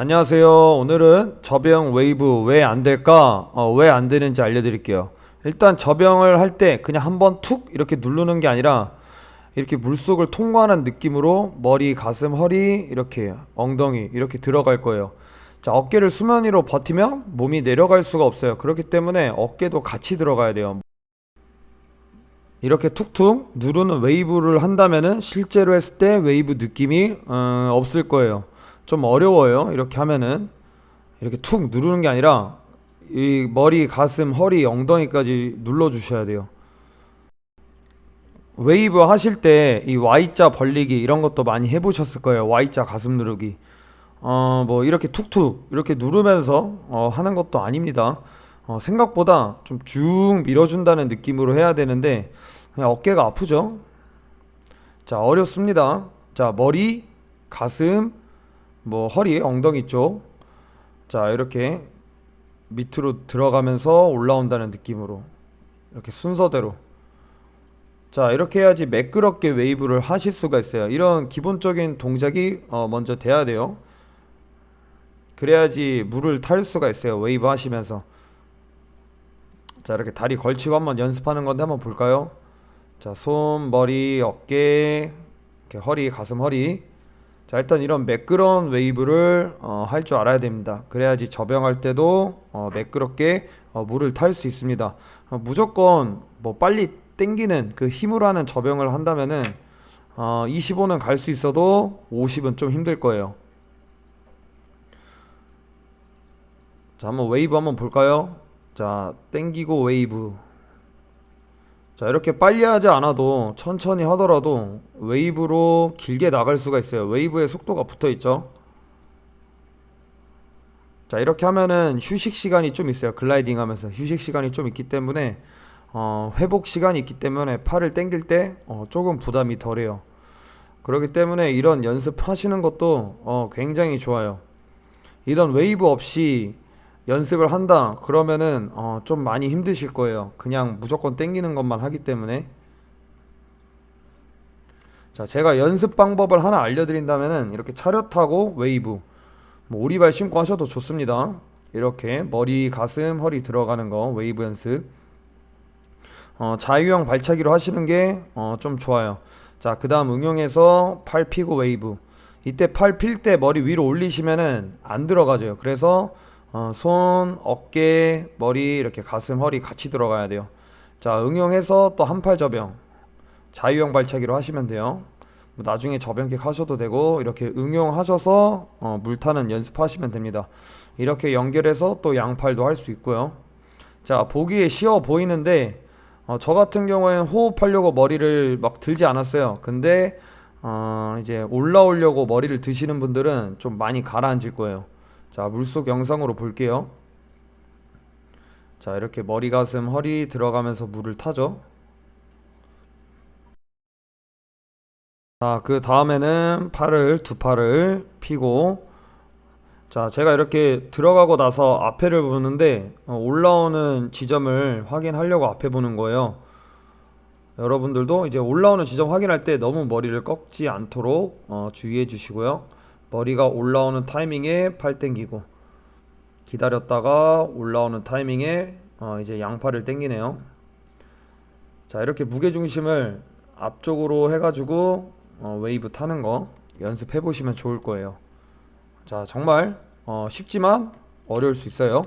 안녕하세요. 오늘은 저병 웨이브 왜 안 될까? 어, 왜 안 되는지 알려드릴게요. 일단 저병을 할 때 그냥 한번 툭 이렇게 누르는 게 아니라 이렇게 물속을 통과하는 느낌으로 머리, 가슴, 허리, 이렇게 엉덩이 이렇게 들어갈 거예요. 자, 어깨를 수면 위로 버티면 몸이 내려갈 수가 없어요. 그렇기 때문에 어깨도 같이 들어가야 돼요. 이렇게 툭툭 누르는 웨이브를 한다면은 실제로 했을 때 웨이브 느낌이 어, 없을 거예요. 좀 어려워요. 이렇게 하면은 이렇게 툭 누르는 게 아니라 이 머리, 가슴, 허리, 엉덩이까지 눌러 주셔야 돼요. 웨이브 하실 때 이 Y자 벌리기 이런 것도 많이 해보셨을 거예요. Y자 가슴 누르기. 어, 뭐 이렇게 툭툭 이렇게 누르면서 어, 하는 것도 아닙니다. 어, 생각보다 좀 쭉 밀어준다는 느낌으로 해야 되는데 그냥 어깨가 아프죠? 자, 어렵습니다. 자, 머리, 가슴, 뭐 허리, 엉덩이 쪽. 자, 이렇게 밑으로 들어가면서 올라온다는 느낌으로 이렇게 순서대로. 자, 이렇게 해야지 매끄럽게 웨이브를 하실 수가 있어요. 이런 기본적인 동작이 어, 먼저 돼야 돼요. 그래야지 물을 탈 수가 있어요. 웨이브 하시면서. 자, 이렇게 다리 걸치고 한번 연습하는 건데 한번 볼까요? 자, 손, 머리, 어깨, 이렇게 허리, 가슴, 허리. 자, 일단 이런 매끄러운 웨이브를 어, 할 줄 알아야 됩니다. 그래야지 접영할 때도 어, 매끄럽게 어, 물을 탈 수 있습니다. 어, 무조건 뭐 빨리 땡기는 그 힘으로 하는 접영을 한다면은 어, 25는 갈 수 있어도 50은 좀 힘들 거예요. 자, 한번 웨이브 한번 볼까요? 자, 땡기고 웨이브. 자, 이렇게 빨리 하지 않아도 천천히 하더라도 웨이브로 길게 나갈 수가 있어요. 웨이브에 속도가 붙어 있죠. 자, 이렇게 하면은 휴식 시간이 좀 있어요. 글라이딩 하면서 휴식 시간이 좀 있기 때문에 어, 회복 시간이 있기 때문에 팔을 당길 때 어, 조금 부담이 덜해요. 그렇기 때문에 이런 연습하시는 것도 어, 굉장히 좋아요. 이런 웨이브 없이 연습을 한다 그러면은 어, 좀 많이 힘드실 거예요. 그냥 무조건 땡기는 것만 하기 때문에. 자, 제가 연습 방법을 하나 알려드린다면은 이렇게 차렷하고 웨이브, 뭐 오리발 신고 하셔도 좋습니다. 이렇게 머리, 가슴, 허리 들어가는 거 웨이브 연습. 어, 자유형 발차기로 하시는 게 어, 좀 좋아요. 자, 그 다음 응용해서 팔 피고 웨이브. 이때 팔 필 때 머리 위로 올리시면은 안 들어가져요. 그래서 어, 손, 어깨, 머리, 이렇게 가슴, 허리 같이 들어가야 돼요. 자, 응용해서 또 한팔 접영. 자유형 발차기로 하시면 돼요. 뭐 나중에 접영킥 하셔도 되고, 이렇게 응용하셔서 어, 물타는 연습하시면 됩니다. 이렇게 연결해서 또 양팔도 할 수 있고요. 자, 보기에 쉬워 보이는데, 어, 저 같은 경우에는 호흡하려고 머리를 막 들지 않았어요. 근데, 어, 이제 올라오려고 머리를 드시는 분들은 좀 많이 가라앉을 거예요. 자, 물속 영상으로 볼게요. 자, 이렇게 머리, 가슴, 허리 들어가면서 물을 타죠. 자, 그 다음에는 팔을, 두 팔을 펴고, 자, 제가 이렇게 들어가고 나서 앞에를 보는데, 어, 올라오는 지점을 확인하려고 앞에 보는 거예요. 여러분들도 이제 올라오는 지점 확인할 때 너무 머리를 꺾지 않도록 어, 주의해 주시고요. 머리가 올라오는 타이밍에 팔 당기고 기다렸다가 올라오는 타이밍에 어, 이제 양팔을 당기네요. 자, 이렇게 무게 중심을 앞쪽으로 해가지고 어, 웨이브 타는 거 연습해 보시면 좋을 거예요. 자, 정말 어, 쉽지만 어려울 수 있어요.